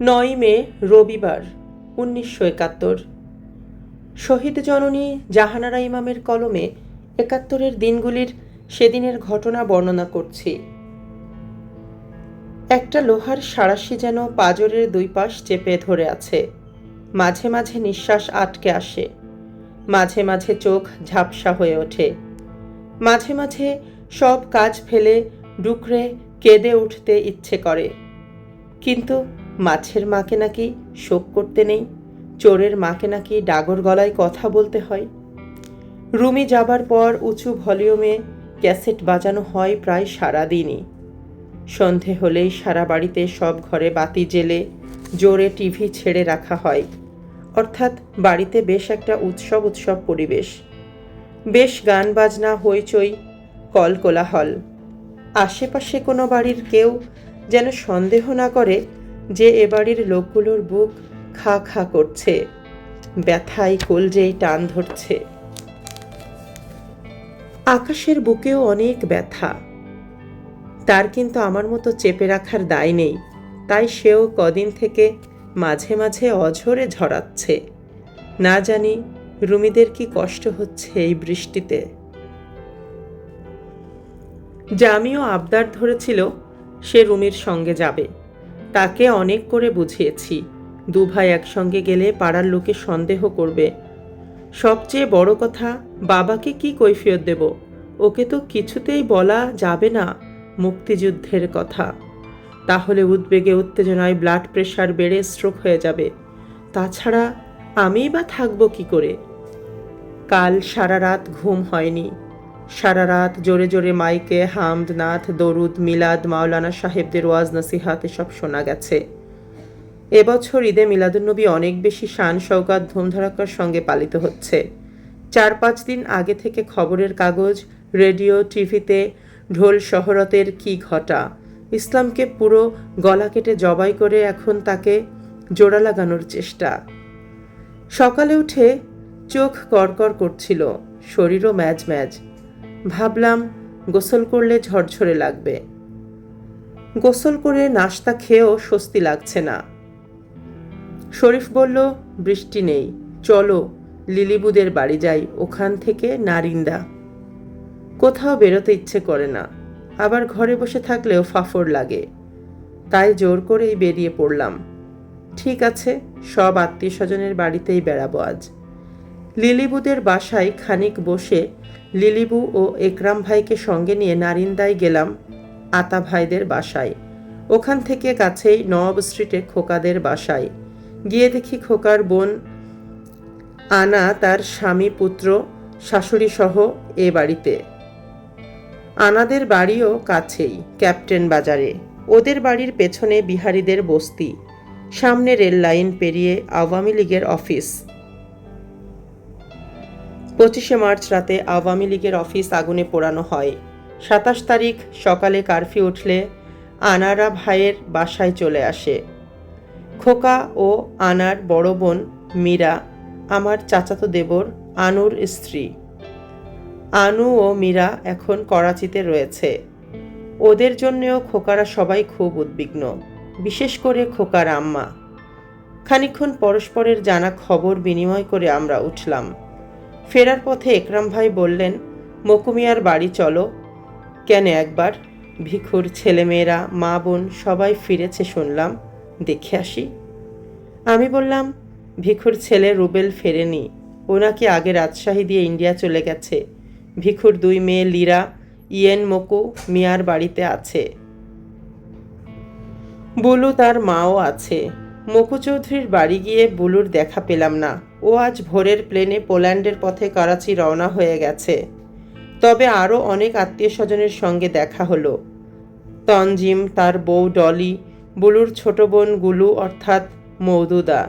নয় মে, রবিবার, উনিশশো একাত্তর। শহীদ জননী জাহানারা ইমামের কলমে একাত্তরের দিনগুলির সেদিনের ঘটনা বর্ণনা করছি। একটা লোহার সাঁড়াশি যেন পাজরের দুই পাশ চেপে ধরে আছে। মাঝে মাঝে নিঃশ্বাস আটকে আসে। মাঝে মাঝে চোখ ঝাপসা হয়ে ওঠে। মাঝে মাঝে সব কাজ ফেলে, ডুকরে, কেঁদে উঠতে ইচ্ছে করে। কিন্তু মাছের মাকে নাকি শোক করতে নেই? চোরের মাকে নাকি ডাগর গলায় কথা বলতে হয়? রুমি যাবার পর উঁচু ভলিউমে ক্যাসেট বাজানো হয় প্রায় সারাদিনই। সন্ধে হলেই সারা বাড়িতে সব ঘরে বাতি জেলে জোরে টিভি ছেড়ে রাখা হয়। অর্থাৎ বাড়িতে বেশ একটা উৎসব উৎসব পরিবেশ। বেশ গান বাজনা, হইচই কল কোলাহল আশেপাশে কোনো বাড়ির কেউ যেন সন্দেহ না করে যে এবাড়ির লোকগুলোর বুক খা খা করছে, ব্যথায় কলজেই টান ধরছে। আকাশের বুকেও অনেক ব্যথা। তার কিন্তু আমার মতো চেপে রাখার দায় নেই, তাই সেও কদিন থেকে মাঝে মাঝে অঝরে ঝরাচ্ছে। না জানি রুমিদের কি কষ্ট হচ্ছে এই বৃষ্টিতে। জামিও আবদার ধরেছিল, সে রুমির সঙ্গে যাবে। তাকে অনেক করে বুঝিয়েছি। দু ভাই একসঙ্গে গেলে পাড়ার লোকে সন্দেহ করবে। সবচেয়ে বড় কথা, বাবাকে কি কৈফিয়ত দেব? ওকে তো কিছুতেই বলা যাবে না মুক্তিযুদ্ধের কথা। তাহলে উদ্বেগে, উত্তেজনায় ব্লাড প্রেশার বেড়ে স্ট্রোক হয়ে যাবে। তাছাড়া আমিই বা থাকব কি করে? কাল সারা রাত ঘুম হয়নি। সারা রাত জোরে জোরে মাইকে হামদ, নাথ, দরুদ, মিলাদ, মাওলানা সাহেবদের ওয়াজ, নসিহাত, এসব শোনা গেছে। এবছর ঈদে মিলাদুন্নবী অনেক বেশি শান শৌকাত ধুমধারাক্কার সঙ্গে পালিত হচ্ছে। চার পাঁচ দিন আগে থেকে খবরের কাগজ, রেডিও, টিভিতে ঢোল শহরতের কি ঘটা? ইসলামকে পুরো গলা কেটে জবাই করে এখন তাকে জোড়া লাগানোর চেষ্টা। সকালে উঠে চোখ কড়কড় করছিল, শরীরও ম্যাজ ম্যাজ। ভাবলাম, গোসল করলে ঝরঝরে লাগবে। গোসল করে নাস্তা খেয়েও স্বস্তি লাগছে না। শরীফ বলল, বৃষ্টি নেই, চলো, লিলিবুদের বাড়ি যাই, ওখান থেকে নারিন্দা। কোথাও বেরোতে ইচ্ছে করে না, আবার ঘরে বসে থাকলেও ফাফর লাগে। তাই জোর করেই বেরিয়ে পড়লাম। ঠিক আছে, সব আত্মীয় স্বজনের বাড়িতেই বেড়াবো আজ। লিলিবুদের বাসায় খানিক বসে লিলিবু ও একরাম ভাইকে সঙ্গে নিয়ে নারিন্দায় গেলাম আতা ভাইদের বাসায়। ওখান থেকে কাছেই নব স্ট্রিটে খোকাদের বাসায়। গিয়ে দেখি খোকার বোন আনা তার স্বামী, পুত্র, শাশুড়ি সহ এ বাড়িতে। আনাদের বাড়িও কাছেই, ক্যাপ্টেন বাজারে। ওদের বাড়ির পেছনে বিহারীদের বস্তি। সামনে রেল লাইন পেরিয়ে আওয়ামী লীগের অফিস। পঁচিশে মার্চ রাতে আওয়ামী লীগের অফিস আগুনে পোড়ানো হয়। সাতাশ তারিখ সকালে কারফিউ উঠলে আনারা ভাইয়ের বাসায় চলে আসে। খোকা ও আনার বড় বোন মীরা, আমার চাচাতো দেবর, আনুর স্ত্রী। আনু ও মীরা এখন করাচিতে রয়েছে। ওদের জন্যেও খোকারা সবাই খুব উদ্বিগ্ন, বিশেষ করে খোকার আম্মা। খানিকক্ষণ পরস্পরের জানা খবর বিনিময় করে আমরা উঠলাম। ফেরার পথে একরাম ভাই বললেন, মকুমিয়ার বাড়ি চলো। কেন একবার? ভিখুর ছেলেমেয়েরা, মা বোন সবাই ফিরেছে শুনলাম, দেখে আসি। আমি বললাম, ভিখুর ছেলে রুবেল ফেরেনি, ও নাকি আগে রাজশাহী দিয়ে ইন্ডিয়া চলে গেছে। ভিখুর দুই মেয়ে লীরা, ইয়েন, মকু, মিয়ার বাড়িতে আছে। বুলু তার মাও আছে। মকু চৌধুরীর বাড়ি গিয়ে বুলুর দেখা পেলাম না। ও আজ ভোরের প্লেনে পোল্যান্ডের পথে করাচি রওনা হয়ে গেছে। তবে আরও অনেক আত্মীয় স্বজনের সঙ্গে দেখা হলো। তনজিম, তার বউ ডলি, বুলুর ছোট বোন গুলু অর্থাৎ মৌদুদা।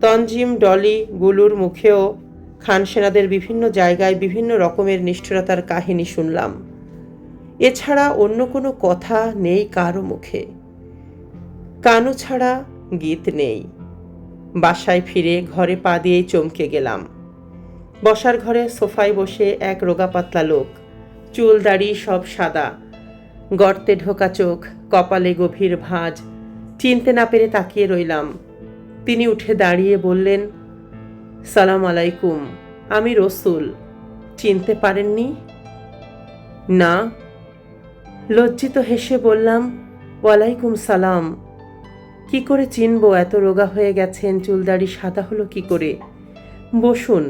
তনজিম, ডলি, গুলুর মুখেও খানসেনাদের বিভিন্ন জায়গায় বিভিন্ন রকমের নিষ্ঠুরতার কাহিনী শুনলাম। এছাড়া অন্য কোনো কথা নেই কারও মুখে। কানু ছাড়া গীত নেই। বাসায় ফিরে ঘরে পা দিয়েই চমকে গেলাম। বসার ঘরে সোফায় বসে এক রোগা পাতলা লোক। চুল দাড়ি সব সাদা। গর্তে ঢোকা চোখ, কপালে গভীর ভাঁজ। চিনতে না পেরে তাকিয়ে রইলাম। তিনি উঠে দাঁড়িয়ে বললেন, সালাম আলাইকুম, আমি রসুল। চিনতে পারেননি? না। লজ্জিত হেসে বললাম, ওয়ালাইকুম সালাম। কি করে চিনবো? এত রোগা হয়ে গেছেন, চুলদাড়ি সাদা হলো কি করে? বসুন,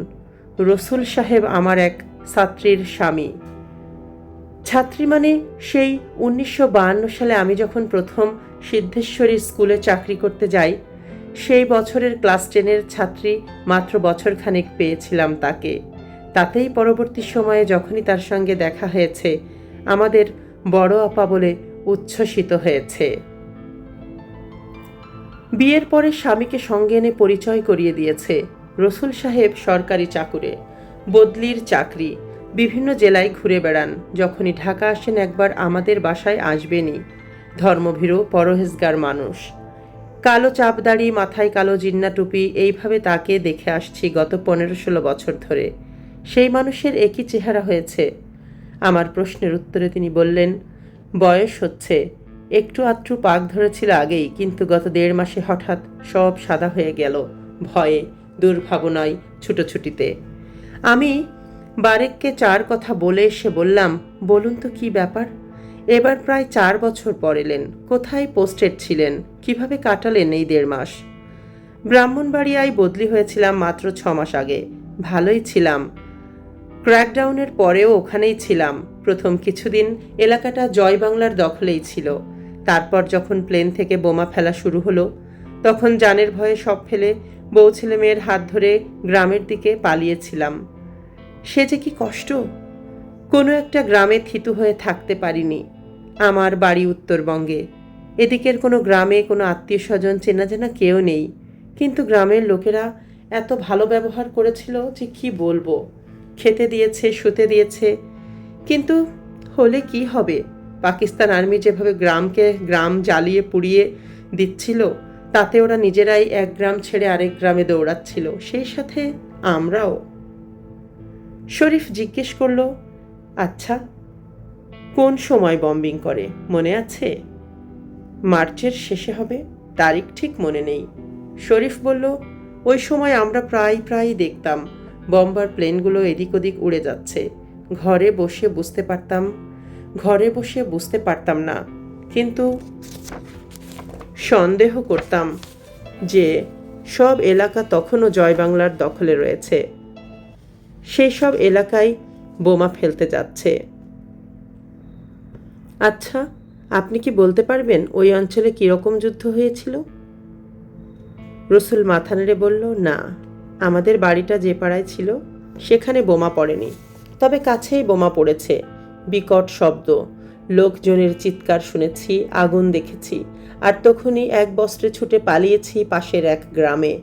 রসুল সাহেব আমার এক ছাত্রীর স্বামী। ছাত্রী মানে সেই উনিশশো সালে আমি যখন প্রথম সিদ্ধেশ্বরী স্কুলে চাকরি করতে যাই, সেই বছরের ক্লাস টেনের ছাত্রী মাত্র বছরখানেক পেয়েছিলাম তাকে। তাতেই পরবর্তী সময়ে যখনই তার সঙ্গে দেখা হয়েছে, আমাদের বড় আপা বলে উচ্ছ্বসিত হয়েছে। বিয়ের পরে স্বামীকে সঙ্গে এনে পরিচয় করিয়ে দিয়েছে। রসুল সাহেব সরকারি চাকুরে। বদলির চাকরি। বিভিন্ন জেলায় ঘুরে বেড়ান। যখনই ঢাকা আসেন একবার আমাদের বাসায় আসবেনই। ধর্মভীরু, পরহেজগার মানুষ। কালো চাপদাড়ি মাথায় কালো জিন্না টুপি, এইভাবে তাকে দেখে আসছি গত পনেরো ষোলো বছর ধরে। সেই মানুষের একই চেহারা হয়েছে। আমার প্রশ্নের উত্তরে তিনি বললেন, বয়স হচ্ছে। একটু আধটু পাক ধরেছিল আগেই, কিন্তু গত দেড় মাসে হঠাৎ সব সাদা হয়ে গেল, ভয়ে, দুর্ভাবনায়, ছুটোছুটিতে। আমি বারেককে চার কথা বলে এসে বললাম, বলুন তো কি ব্যাপার? এবার প্রায় চার বছর পর এলেন, কোথায় পোস্টেড ছিলেন, কীভাবে কাটালেন এই দেড় মাস? ব্রাহ্মণবাড়িয়ায় বদলি হয়েছিলাম মাত্র ছ মাস আগে, ভালোই ছিলাম। ক্র্যাকডাউনের পরেও ওখানেই ছিলাম, প্রথম কিছুদিন এলাকাটা জয় বাংলার দখলেই ছিল। তারপর যখন প্লেন থেকে বোমা ফেলা শুরু হলো, তখন জানের ভয়ে সব ফেলে বউ ছেলে মেয়ের হাত ধরে গ্রামের দিকে পালিয়েছিলাম। সে যে কি কষ্ট! কোনো একটা গ্রামে থিতু হয়ে থাকতে পারিনি। আমার বাড়ি উত্তরবঙ্গে। এদিকের কোনো গ্রামে কোনো আত্মীয় স্বজন চেনা জানা কেউ নেই। কিন্তু গ্রামের লোকেরা এত ভালো ব্যবহার করেছিল যে কি বলব? খেতে দিয়েছে, শুতে দিয়েছে। কিন্তু হলে কি হবে? পাকিস্তান আর্মি যেভাবে গ্রামকে, গ্রাম জ্বালিয়ে পুড়িয়ে দিচ্ছিল, তাতে ওরা নিজেরাই এক গ্রাম ছেড়ে আরেক গ্রামে দৌড়াচ্ছিল। সেই সাথে আমরাও। শরীফ জিজ্ঞেস করল আচ্ছা কোন সময় বম্বিং করে? মনে আছে? মার্চের শেষে হবে, তারিখ ঠিক মনে নেই। শরীফ বলল, ওই সময় আমরা প্রায়, প্রায়ই দেখতাম বম্বার প্লেনগুলো এদিক ওদিক উড়ে যাচ্ছে। ঘরে বসে বুঝতে পারতাম ঘরে বসে বুঝতে পারতাম না। কিন্তু সন্দেহ করতাম যে সব এলাকা তখনও জয় বাংলার দখলে রয়েছে। সেই সব এলাকায় বোমা ফেলতে যাচ্ছে। আচ্ছা আপনি কি বলতে পারবেন ওই অঞ্চলে কীরকম যুদ্ধ হয়েছিল? রসুল মাথা নেড়ে বলল, না, আমাদের বাড়িটা যে পাড়ায় ছিল, সেখানে বোমা পড়েনি। তবে কাছেই বোমা পড়েছে। বিকট শব্দ। লোকজনের চিৎকার শুনেছি, আগুন দেখেছি, আর তখনই এক বস্ত্রে ছুটে পালিয়েছি পাশের এক গ্রামে।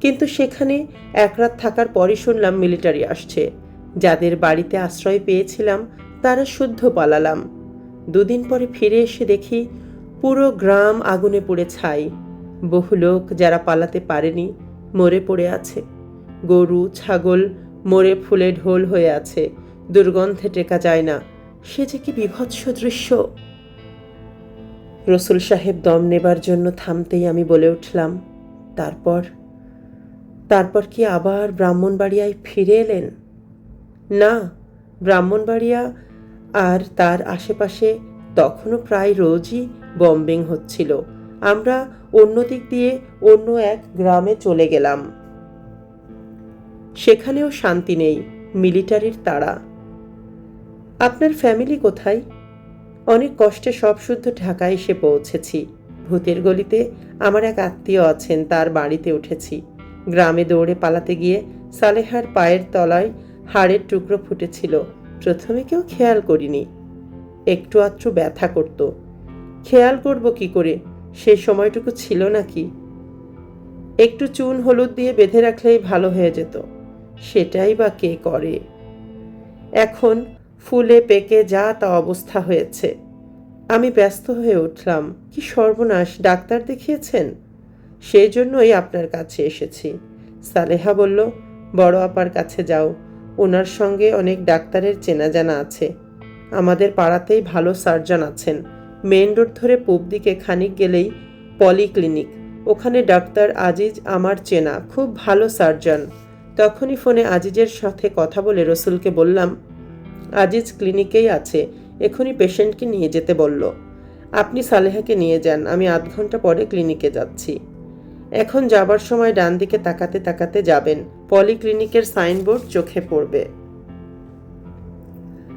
কিন্তু সেখানে এক রাত থাকার পরই শুনলাম মিলিটারি আসছে। যাদের বাড়িতে আশ্রয় পেয়েছিলাম, তারা শুদ্ধ পালালাম। দুদিন পরে ফিরে এসে দেখি, পুরো গ্রাম আগুনে পড়ে ছাই। বহু লোক যারা পালাতে পারেনি, মরে পড়ে আছে। গরু, ছাগল, মরে ফুলে ঢোল হয়ে আছে। দুর্গন্ধে টেকা যায় না। সে যে কি বিভৎস দৃশ্য। রসুল সাহেব দম নেবার জন্য থামতেই আমি বলে উঠলাম, তারপর তারপর কি আবার ব্রাহ্মণবাড়িয়ায় ফিরে এলেন? না, ব্রাহ্মণবাড়িয়া আর তার আশেপাশে তখনও প্রায় রোজই বম্বিং হচ্ছিল। আমরা অন্য দিক দিয়ে অন্য এক গ্রামে চলে গেলাম। সেখানেও শান্তি নেই, মিলিটারির তাড়া। আপনার ফ্যামিলি কোথায়? অনেক কষ্টে সব শুদ্ধ ঢাকায় এসে পৌঁছেছি। ভূতের গলিতে আমার এক আত্মীয় আছেন, তার বাড়িতে উঠেছি। গ্রামে দৌড়ে পালাতে গিয়ে সালেহার পায়ের তলায় হাড়ের টুকরো ফুটেছিল। প্রথমে কেউ খেয়াল করিনি। একটু আধটু ব্যথা করত। খেয়াল করব কি করে? সেই সময়টুকু ছিল নাকি? একটু চুন হলুদ দিয়ে বেঁধে রাখলেই ভালো হয়ে যেত। সেটাই বা কে করে? এখন ফুলে পেকে যা তা অবস্থা হয়েছে। আমি ব্যস্ত হয়ে উঠলাম, কি সর্বনাশ ডাক্তার দেখিয়েছেন? সেই জন্যই আপনার কাছে এসেছি। সালেহা বলল, বড় আপার কাছে যাও ওনার সঙ্গে অনেক ডাক্তারের চেনা জানা আছে। আমাদের পাড়াতেই ভালো সার্জন আছেন। মেন রোড ধরে পূব দিকে খানিক গেলেই পলিক্লিনিক। ওখানে ডাক্তার আজিজ আমার চেনা, খুব ভালো সার্জন। তখনই ফোনে আজিজের সাথে কথা বলে রসুলকে বললাম আজিজ ক্লিনিকেই আছে। এখনই পেশেন্টকে নিয়ে যেতে বলল। আপনি সালেহাকে নিয়ে যান, আমি আধ ঘণ্টা পরে ক্লিনিকে যাচ্ছি। এখন যাবার সময় ডান দিকে তাকাতে তাকাতে যাবেন। পলিক্লিনিকের সাইনবোর্ড চোখে পড়বে।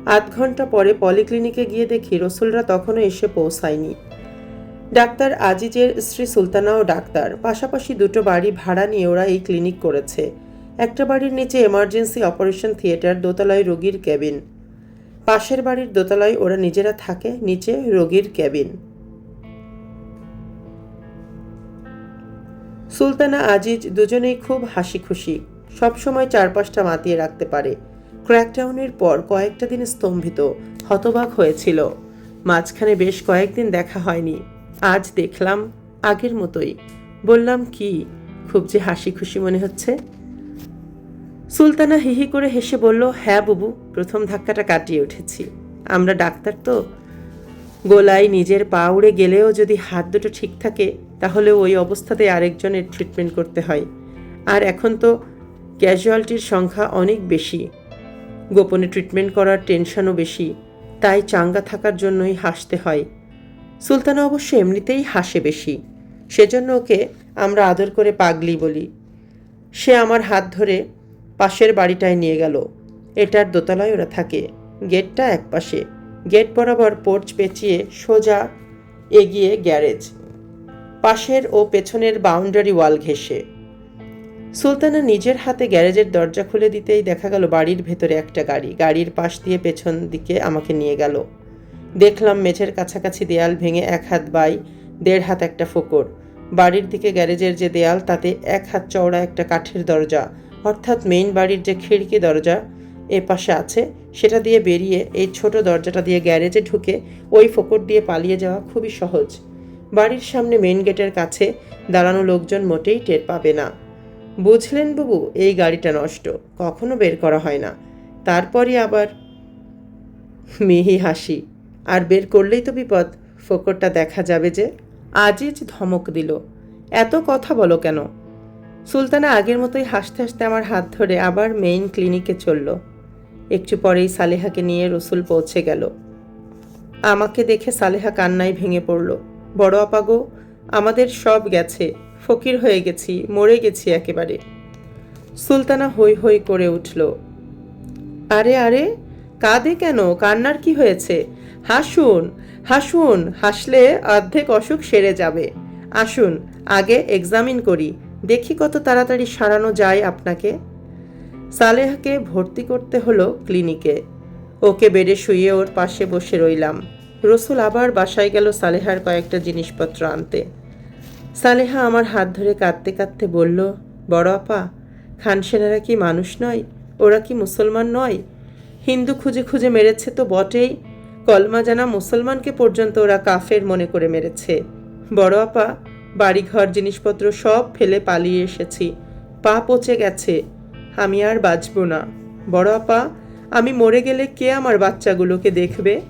আধ ঘণ্টা পরে পলিক্লিনিকে গিয়ে দেখি রসুলরা তখনও এসে পৌঁছায়নি। ডাক্তার আজিজের স্ত্রী সুলতানাও ডাক্তার। পাশাপাশি দুটো বাড়ি ভাড়া নিয়ে ওরা এই ক্লিনিক করেছে। একটা বাড়ির নিচে এমার্জেন্সি অপারেশন থিয়েটার, দোতলায় রোগীর ক্যাবিন। পাশের বাড়ির দোতলায় ওরা নিজেরা থাকে, নিচে রোগীর ক্যাবিন। সুলতানা, আজিজ দুজনেই খুব হাসি খুশি সবসময় চারপাশটা মাতিয়ে রাখতে পারে। ক্র্যাকডাউনের পর কয়েকটা দিন স্তম্ভিত, হতবাক হয়েছিল। মাঝখানে বেশ কয়েকদিন দেখা হয়নি। আজ দেখলাম আগের মতোই। বললাম, কি, খুব যে হাসি খুশি মনে হচ্ছে? সুলতানা হিহি করে হেসে বলল হ্যাঁ বুবু, প্রথম ধাক্কাটা কাটিয়ে উঠেছি। আমরা ডাক্তার তো। গোলায় নিজের পা উড়ে গেলেও যদি হাত দুটো ঠিক থাকে, তাহলে ওই অবস্থাতে আরেকজনের ট্রিটমেন্ট করতে হয়। আর এখন তো ক্যাজুয়ালিটির সংখ্যা অনেক বেশি। গোপনে ট্রিটমেন্ট করার টেনশনও বেশি। তাই চাঙ্গা থাকার জন্যই হাসতে হয়। সুলতানা অবশ্য এমনিতেই হাসে বেশি। সেজন্য ওকে আমরা আদর করে পাগলি বলি। সে আমার হাত ধরে পাশের বাড়িটায় নিয়ে গেল। এটার দোতলায় ওরা থাকে। গেটটা এক পাশে গেট বরাবর পোর্চ পেঁচিয়ে সোজা এগিয়ে গ্যারেজ। পাশের ও পেছনের বাউন্ডারি ওয়াল ঘেঁষে। সুলতানা নিজের হাতে গ্যারেজের দরজা খুলে দিতেই দেখা গেল বাড়ির ভেতরে একটা গাড়ি। গাড়ির পাশ দিয়ে পেছন দিকে আমাকে নিয়ে গেল। দেখলাম মেঝের কাছাকাছি দেয়াল ভেঙে এক হাত বাই, দেড় হাত একটা ফোকর। বাড়ির দিকে গ্যারেজের যে দেয়াল, তাতে এক হাত চওড়া একটা কাঠের দরজা। অর্থাৎ মেইন বাড়ির যে খিড়কি দরজা এ পাশে আছে, সেটা দিয়ে বেরিয়ে এই ছোট দরজাটা দিয়ে গ্যারেজে ঢুকে ওই ফোকর দিয়ে পালিয়ে যাওয়া খুবই সহজ। বাড়ির সামনে মেন গেটের কাছে দাঁড়ানো লোকজন মোটেই টের পাবে না। বুঝলেন বাবু, এই গাড়িটা নষ্ট, কখনো বের করা হয় না। তারপরই আবার মিহি হাসি, আর বের করলেই তো বিপদ ফোকরটা দেখা যাবে যে আজিজ ধমক দিল। এত কথা বলো কেন? সুলতানা আগের মতোই হাসতে হাসতে আমার হাত ধরে আবার মেইন ক্লিনিকে চলল। একটু পরেই সালেহাকে নিয়ে রসুল পৌঁছে গেল। আমাকে দেখে সালেহা কান্নায় ভেঙে পড়ল। বড় আপাগো আমাদের সব গেছে। ফকির হয়ে গেছি, মরে গেছি একেবারে। সুলতানা হৈ হৈ করে উঠল। আরে আরে, কাঁদে কেন? কান্নার কি হয়েছে? হাসুন হাসুন, হাসলে অর্ধেক অসুখ সেরে যাবে। আসুন, আগে এক্সামিন করি। দেখি কত তাড়াতাড়ি সারানো যায় আপনাকে। সালেহাকে ভর্তি করতে হলো ক্লিনিকে। ওকে বেডে শুয়ে ওর পাশে বসে রইলাম। রসুল আবার বাসায় গেল সালেহার কয়েকটা জিনিসপত্র আনতে। সালেহা আমার হাত ধরে কাঁদতে কাঁদতে বলল, বড় আপা খানসেনারা কি মানুষ নয়? ওরা কি মুসলমান নয়? হিন্দু খুঁজে খুঁজে মেরেছে তো বটেই। কলমা জানা মুসলমানকে পর্যন্ত ওরা কাফের মনে করে মেরেছে। বড় আপা বাড়িঘর, জিনিসপত্র সব ফেলে পালিয়ে এসেছি। পা পচে গেছে। আমি আর বাঁচব না। বড় আপা, আমি মরে গেলে কে আমার বাচ্চাগুলোকে দেখবে?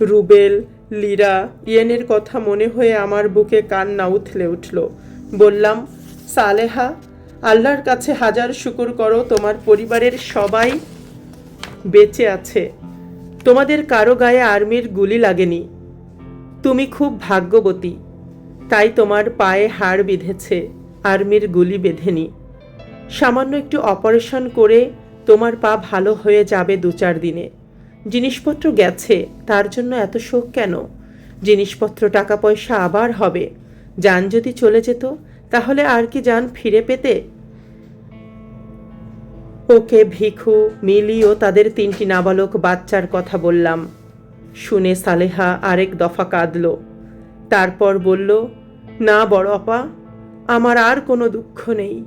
রুবেল, লিরা, ইয়েনের কথা মনে হয়ে আমার বুকে কান্না উথলে উঠল। বললাম, সালেহা, আল্লাহর কাছে হাজার শুকুর করো, তোমার পরিবারের সবাই বেঁচে আছে। তোমাদের কারও গায়ে আর্মির গুলি লাগেনি। তুমি খুব ভাগ্যবতী। তাই তোমার পায়ে হাড় বিঁধেছে, আর্মির গুলি বেঁধেনি। সামান্য একটু অপারেশন করে তোমার পা ভালো হয়ে যাবে দু চার দিনে। জিনিসপত্র গেছে, তার জন্য এত শোক কেন? জিনিসপত্র টাকা পয়সা আবার হবে। যান যদি চলে যেত, তাহলে আর কি যান ফিরে পেতে? ওকে, ভিখু, মিলি ও তাদের তিনটি নাবালক বাচ্চার কথা বললাম। শুনে সালেহা আরেক দফা কাঁদল। তারপর বলল না বড় আপা আমার আর কোনো দুঃখ নেই।